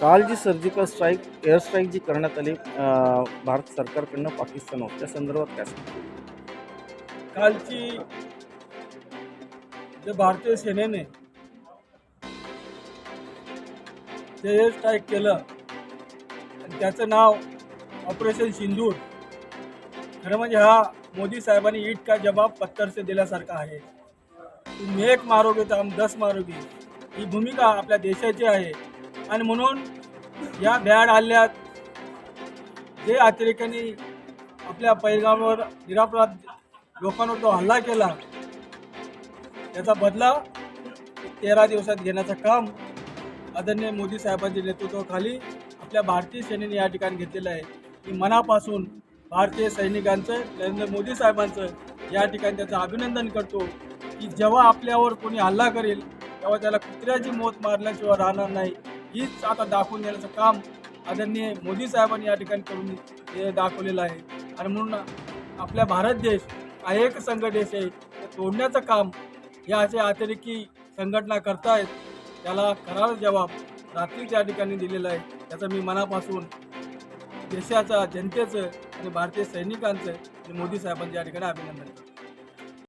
काल जी surgical strike air strike जी करण्यात आली भारत सरकारकडनं पाकिस्तानवर त्या संदर्भात काय कालची जे भारतीय सेनेने जे एअर स्ट्राईक केलं आणि त्याचं नाव ऑपरेशन सिंदूर खरं म्हणजे हा मोदी साहेबांनी ईट का जबाब पत्तर से दिल्यासारखा आहे. तुम्ही एक मारोगे तर आम दस मारोगे. ही भूमिका आपल्या देशाची आहे. आणि म्हणून या भ्याड हल्ल्यात जे अतिरेक्यांनी आपल्या पैगावर निरापराध लोकांवर तो हल्ला केला त्याचा बदला तेरा दिवसात घेण्याचं काम आदरणीय मोदी साहेबांच्या नेतृत्वाखाली आपल्या भारतीय सेनेने या ठिकाणी घेतलेलं आहे. की मनापासून भारतीय सैनिकांचं नरेंद्र मोदी साहेबांचं या ठिकाणी त्याचं अभिनंदन करतो की जेव्हा आपल्यावर कोणी हल्ला करेल तेव्हा त्याला कुत्र्याची मोत मारल्याशिवाय राहणार नाही. हीच आता दाखवून देण्याचं काम आदरणीय मोदी साहेबांनी या ठिकाणी करून हे दाखवलेलं आहे. आणि म्हणून आपल्या भारत देश हा एक संघ देश आहे. ते तोडण्याचं काम या असे अतिरेकी संघटना करतायत त्याला करार जबाब रात्री त्या ठिकाणी दिलेला आहे. त्याचं मी मनापासून देशाचा जनतेचं आणि भारतीय सैनिकांचं आणि मोदी साहेबांचं या ठिकाणी अभिनंदन करतो.